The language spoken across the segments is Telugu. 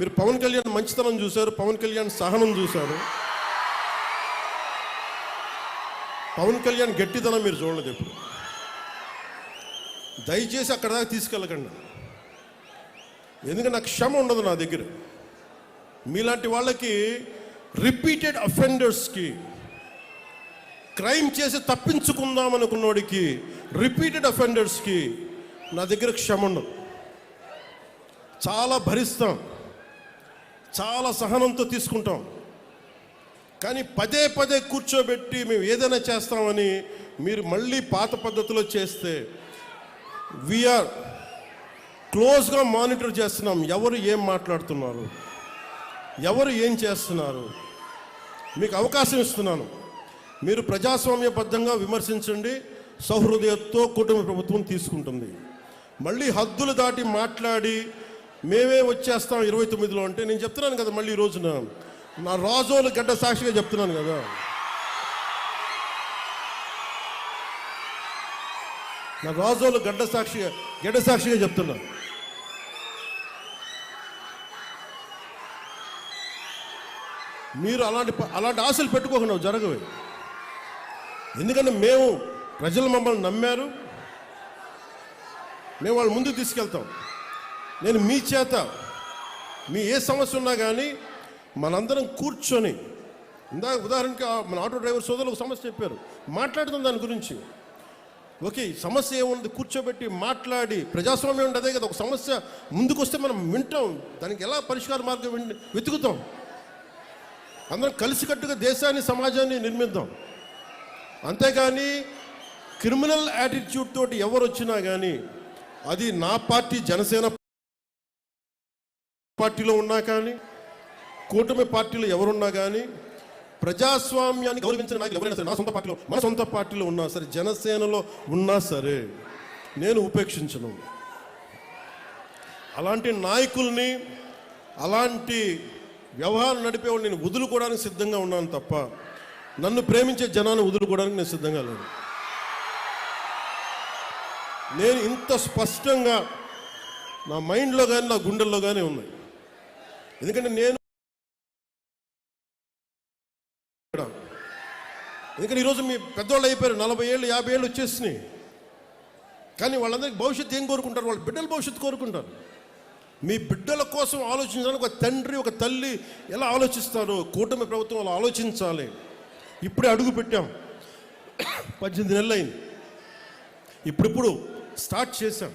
మీరు పవన్ కళ్యాణ్ మంచితనం చూశారు పవన్ కళ్యాణ్ సహనం చూశారు. పవన్ కళ్యాణ్ గట్టితనం మీరు చూడలేదు ఎప్పుడు. దయచేసి అక్కడ దాకా తీసుకెళ్ళకండి. ఎందుకంటే నాకు క్షమ ఉండదు నా దగ్గర. మీలాంటి వాళ్ళకి రిపీటెడ్ అఫెండర్స్కి క్రైమ్ చేసి తప్పించుకుందాం అనుకున్నోడికి రిపీటెడ్ అఫెండర్స్కి నా దగ్గర క్షమ ఉండదు. చాలా భరిస్తాం. చాలా సహనంతో తీసుకుంటాం. కానీ పదే పదే కూర్చోబెట్టి మేము ఏదైనా చేస్తామని మీరు మళ్ళీ పాత పద్ధతిలో చేస్తే వీఆర్ క్లోజ్గా మానిటర్ చేస్తున్నాం. ఎవరు ఏం మాట్లాడుతున్నారు? ఎవరు ఏం చేస్తున్నారు? మీకు అవకాశం ఇస్తున్నాను. మీరు ప్రజాస్వామ్యబద్ధంగా విమర్శించండి. సౌహృదయంతో కుటుంబ ప్రభుత్వం తీసుకుంటుంది. మళ్ళీ హద్దులు దాటి మాట్లాడి మేమే వచ్చేస్తాం ఇరవై తొమ్మిదిలో అంటే నేను చెప్తున్నాను కదా మళ్ళీ ఈ రోజున. నా రాజోలు గడ్డ సాక్షిగా చెప్తున్నాను కదా. నా రాజోలు గడ్డ సాక్షిగా గడ్డ సాక్షిగా చెప్తున్నాను మీరు అలాంటి అలాంటి ఆశలు పెట్టుకోకుండా జరగవు. ఎందుకంటే మేము ప్రజలు మమ్మల్ని నమ్మారు. మేము వాళ్ళ ముందుకు తీసుకెళ్తాం. నేను మీ చేత మీ ఏ సమస్య ఉన్నా కానీ మనందరం కూర్చొని ఇందాక ఉదాహరణకి మన ఆటో డ్రైవర్ సోదరులు ఒక సమస్య చెప్పారు. మాట్లాడుతుంది దాని గురించి. ఓకే సమస్య ఏముంది? కూర్చోబెట్టి మాట్లాడి ప్రజాస్వామ్యం ఉంది అదే కదా ఒక సమస్య ముందుకొస్తే మనం వింటాం. దానికి ఎలా పరిష్కార మార్గం వెతుకుతాం? అందరం కలిసికట్టుగా దేశాన్ని సమాజాన్ని నిర్మిద్దాం. అంతేగాని క్రిమినల్ యాటిట్యూడ్ తోటి ఎవరు వచ్చినా కానీ అది నా పార్టీ జనసేన పార్టీలో ఉన్నా కానీ కూటమి పార్టీలో ఎవరున్నా కానీ ప్రజాస్వామ్యాన్ని గౌరవించిన నాయకులు ఎవరైనా సరే నా సొంత పార్టీలో మన సొంత పార్టీలో ఉన్నా సరే జనసేనలో ఉన్నా సరే నేను ఉపేక్షించను. అలాంటి నాయకుల్ని అలాంటి వ్యవహారం నడిపేవాళ్ళు నేను వదులుకోవడానికి సిద్ధంగా ఉన్నాను తప్ప నన్ను ప్రేమించే జనాన్ని వదులుకోవడానికి నేను సిద్ధంగా లేను. నేను ఇంత స్పష్టంగా నా మైండ్లో కానీ నా గుండెల్లో కానీ ఉన్నాయి. ఎందుకంటే నేను ఎందుకంటే ఈరోజు మీ పెద్దవాళ్ళు అయిపోయారు నలభై ఏళ్ళు యాభై ఏళ్ళు వచ్చేసినాయి. కానీ వాళ్ళందరికీ భవిష్యత్తు ఏం కోరుకుంటారు? వాళ్ళ బిడ్డల భవిష్యత్తు కోరుకుంటారు. మీ బిడ్డల కోసం ఆలోచించడానికి ఒక తండ్రి ఒక తల్లి ఎలా ఆలోచిస్తారు కూటమి ప్రభుత్వం అలా ఆలోచించాలి. ఇప్పుడే అడుగు పెట్టాం. పద్దెనిమిది నెలలు అయింది. ఇప్పుడిప్పుడు స్టార్ట్ చేశాం.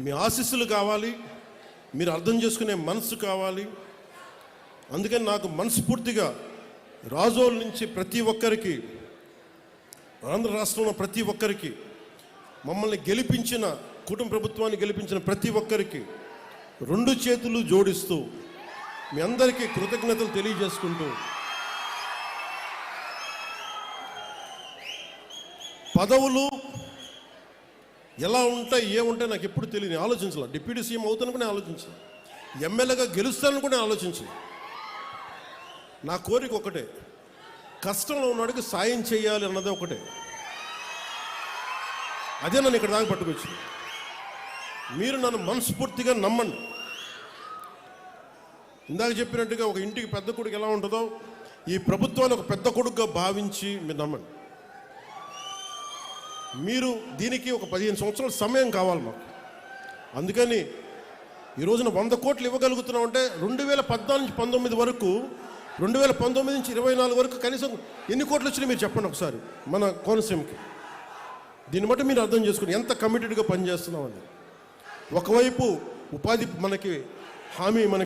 మీ ఆశీస్సులు కావాలి. మీరు అర్థం చేసుకునే మనసు కావాలి. అందుకని నాకు మనస్ఫూర్తిగా రాజోల నుంచి ప్రతి ఒక్కరికి ఆంధ్ర రాష్ట్రంలో ప్రతి ఒక్కరికి మమ్మల్ని గెలిపించిన కుటుంబ ప్రభుత్వాన్ని గెలిపించిన ప్రతి ఒక్కరికి రెండు చేతులు జోడిస్తూ మీ అందరికీ కృతజ్ఞతలు తెలియజేసుకుంటూ పదవులు ఎలా ఉంటాయి ఏముంటాయి నాకు ఎప్పుడు తెలియదు. నేను ఆలోచించాల. డిప్యూటీ సీఎం అవుతాను కూడా ఆలోచించాను ఎమ్మెల్యేగా గెలుస్తానని కూడా నేను ఆలోచించాను నా కోరిక ఒకటే. కష్టంలో ఉన్నవాడికి సాయం చేయాలి అన్నదే ఒకటే. అదే నన్ను ఇక్కడ దాకా పట్టుకొచ్చింది. మీరు నన్ను మనస్ఫూర్తిగా నమ్మండి. ఇందాక చెప్పినట్టుగా ఒక ఇంటికి పెద్ద కొడుకు ఎలా ఉంటుందో ఈ ప్రభుత్వాన్ని ఒక పెద్ద కొడుకుగా భావించి మీరు నమ్మండి. మీరు దీనికి ఒక పదిహేను సంవత్సరాల సమయం కావాలి మాకు. అందుకని ఈ రోజున వంద కోట్లు ఇవ్వగలుగుతున్నాం అంటే రెండు వేల పద్నాలుగు నుంచి పంతొమ్మిది వరకు రెండు వేల పంతొమ్మిది నుంచి ఇరవై నాలుగు వరకు కనీసం ఎన్ని కోట్లు వచ్చినాయి మీరు చెప్పండి ఒకసారి మన కోనసీమకి. దీన్ని బట్టి మీరు అర్థం చేసుకుని ఎంత కమిటెడ్గా పనిచేస్తున్నామని ఒకవైపు ఉపాధి మనకి హామీ మనకి